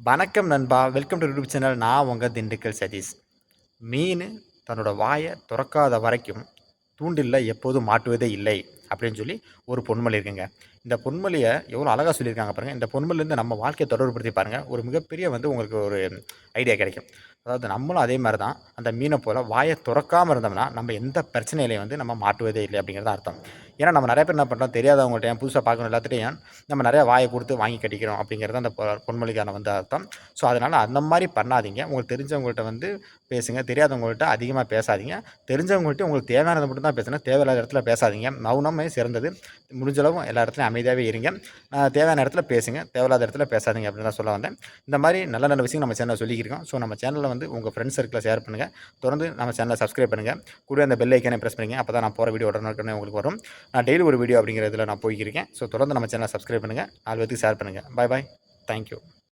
வணக்கம் நண்பா. Welcome to YouTube channel நான் உங்கள் திண்டுக்கல் சதீஷ். மீன் தன்னோட வாயை திறக்காத வரைக்கும் தூண்டிலில் எப்போதும் மாட்டுவதே இல்லை அப்படின்னு சொல்லி ஒரு பொன்மொழி இருக்குங்க. இந்த பொன்மொழியை எவ்வளோ அழகாக சொல்லியிருக்காங்க பாருங்கள் இந்த பொன்மொழிலேருந்து நம்ம வாழ்க்கையை தொடர்புபடுத்தி பாருங்கள் ஒரு மிகப்பெரிய வந்து உங்களுக்கு ஒரு ஐடியா கிடைக்கும். அதாவது நம்மளும் அதே மாதிரி தான் அந்த மீனை போல் வாயை திறக்காமல் இருந்தோம்னா நம்ம எந்த பிரச்சனையிலையும் வந்து நம்ம மாட்டுவதே இல்லை அப்படிங்கிறது அர்த்தம். ஏன்னா நம்ம நிறைய பேர் என்ன பண்ணுறோம் தெரியாதவங்கள்ட்டையும் புதுசாக பார்க்கணும் எல்லாத்துட்டையும் நம்ம நிறைய வாயை கொடுத்து வாங்கி கட்டிக்கிறோம் அப்படிங்கிறது அந்த பொ- பொன்மொழிக்கான வந்து அர்த்தம். ஸோ அதனால் அந்த மாதிரி பண்ணாதீங்க. உங்களுக்கு தெரிஞ்சவங்கள்ட்ட வந்து பேசுங்க. தெரியாதவங்கள்ட்ட அதிகமாக பேசாதீங்க. தெரிஞ்சவங்கள்ட்ட உங்களுக்கு தேவையானதை மட்டும் தான் பேசணும் தேவையில்லாத இடத்துல பேசாதீங்க. மௌனமே சிறந்தது. முடிஞ்சளவும் எல்லா இடத்துலையும் அமைதியாகவே இருங்க. தேவையான இடத்துல பேசுங்க. தேவையில்லாத இடத்துல பேசாதீங்க அப்படின்னு தான் சொல்ல வந்தேன். இந்த மாதிரி நல்ல நல்ல விஷயம் நம்ம சேனலில் சொல்லிக்கிறோம் ஸோ நம்ம சேனலில் வந்து உங்கள் ஃப்ரெண்ட்ஸ் சர்க்கிளில் ஷேர் பண்ணுங்கள் தொடர்ந்து நம்ம சேனலை சப்ஸ்கிரைப் பண்ணுங்கள் கூட அந்த பெல் ஐக்கனை ப்ரெஸ் பண்ணுங்கள் அப்போ தான் நான் போகிற வீடியோ உடனே உங்களுக்கு வரும். நான் டெய்லி ஒரு வீடியோ அப்படிங்கிறதுல நான் போய்க்கிருக்கேன் ஸோ தொடர்ந்து நம்ம சேனலை சப்ஸ்கிரைப் பண்ணுங்கள் நாலு பேருக்கு ஷேர் பண்ணுங்கள் பாய் பாய் தேங்க்யூ